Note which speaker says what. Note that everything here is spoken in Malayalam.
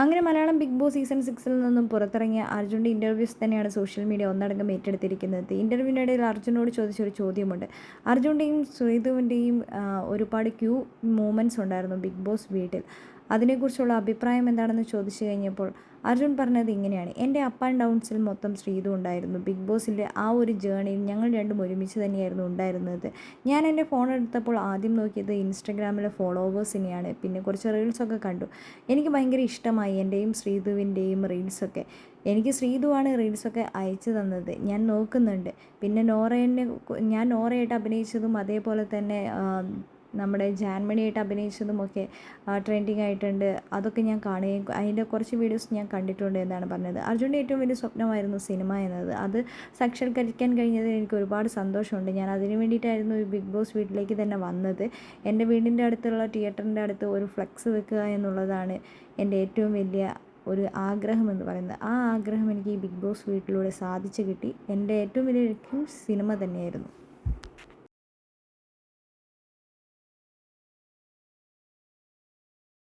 Speaker 1: അങ്ങനെ മലയാളം ബിഗ് ബോസ് സീസൺ സിക്സിൽ നിന്നും പുറത്തിറങ്ങിയ അർജുന്റെ ഇന്റർവ്യൂസ് തന്നെയാണ് സോഷ്യൽ മീഡിയ ഒന്നടങ്കം ഏറ്റെടുത്തിരിക്കുന്നത്. ഇന്റർവ്യൂവിനിടയിൽ അർജുനോട് ചോദിച്ചൊരു ചോദ്യമുണ്ട്. അർജുന്റെയും ശ്രീധുവിന്റെയും ഒരുപാട് ക്യൂ മൂമെന്റ്സ് ഉണ്ടായിരുന്നു ബിഗ് ബോസ് വീട്ടിൽ. അതിനെക്കുറിച്ചുള്ള അഭിപ്രായം എന്താണെന്ന് ചോദിച്ചു കഴിഞ്ഞപ്പോൾ അർജുൻ പറഞ്ഞത് ഇങ്ങനെയാണ്. എന്റെ അപ്പ് ആൻഡ് ഡൗൺസിൽ മൊത്തം ശ്രീതു ഉണ്ടായിരുന്നു. ബിഗ് ബോസിന്റെ ആ ഒരു ജേണിയിൽ ഞങ്ങൾ രണ്ടും ഒരുമിച്ച് തന്നെയായിരുന്നു ഉണ്ടായിരുന്നത്. ഞാൻ എന്റെ ഫോൺ എടുത്തപ്പോൾ ആദ്യം നോക്കിയത് ഇൻസ്റ്റഗ്രാമിലെ ഫോളോവേഴ്സിനെയാണ് പിന്നെ കുറച്ച് റീൽസൊക്കെ കണ്ടു. എനിക്ക് ഭയങ്കര ഇഷ്ടമായി എന്റെയും ശ്രീതുവിന്റെയും റീൽസൊക്കെ എനിക്ക് ശ്രീതുവാണ് റീൽസൊക്കെ അയച്ചു തന്നത്. ഞാൻ നോക്കുന്നുണ്ട്. പിന്നെ നോറയെ ഞാൻ നോറയായിട്ട് അഭിനയിച്ചതും അതേപോലെ തന്നെ നമ്മുടെ ജാൻമണിയായിട്ട് അഭിനയിച്ചതുമൊക്കെ ട്രെൻഡിങ് ആയിട്ടുണ്ട്. അതൊക്കെ ഞാൻ കാണുകയും അതിന്റെ കുറച്ച് വീഡിയോസ് ഞാൻ കണ്ടിട്ടുണ്ട് എന്നാണ് പറഞ്ഞത്. അർജുന്റെ ഏറ്റവും വലിയ സ്വപ്നമായിരുന്നു സിനിമ എന്നത്. അത് സാക്ഷാത്കരിക്കാൻ കഴിഞ്ഞതിൽ എനിക്ക് ഒരുപാട് സന്തോഷമുണ്ട്. ഞാൻ അതിന് വേണ്ടിയിട്ടായിരുന്നു ഈ ബിഗ് ബോസ് വീട്ടിലേക്ക് തന്നെ വന്നത്. എന്റെ വീടിന്റെ അടുത്തുള്ള തിയേറ്ററിന്റെ അടുത്ത് ഒരു ഫ്ലെക്സ് വെക്കുക എന്നുള്ളതാണ് എന്റെ ഏറ്റവും വലിയ ഒരു ആഗ്രഹം എന്ന് പറയുന്നത്. ആ ആഗ്രഹം എനിക്ക് ഈ ബിഗ് ബോസ് വീട്ടിലൂടെ സാധിച്ചു കിട്ടി. എന്റെ ഏറ്റവും വലിയ ലക്ഷ്യം സിനിമ തന്നെയായിരുന്നു.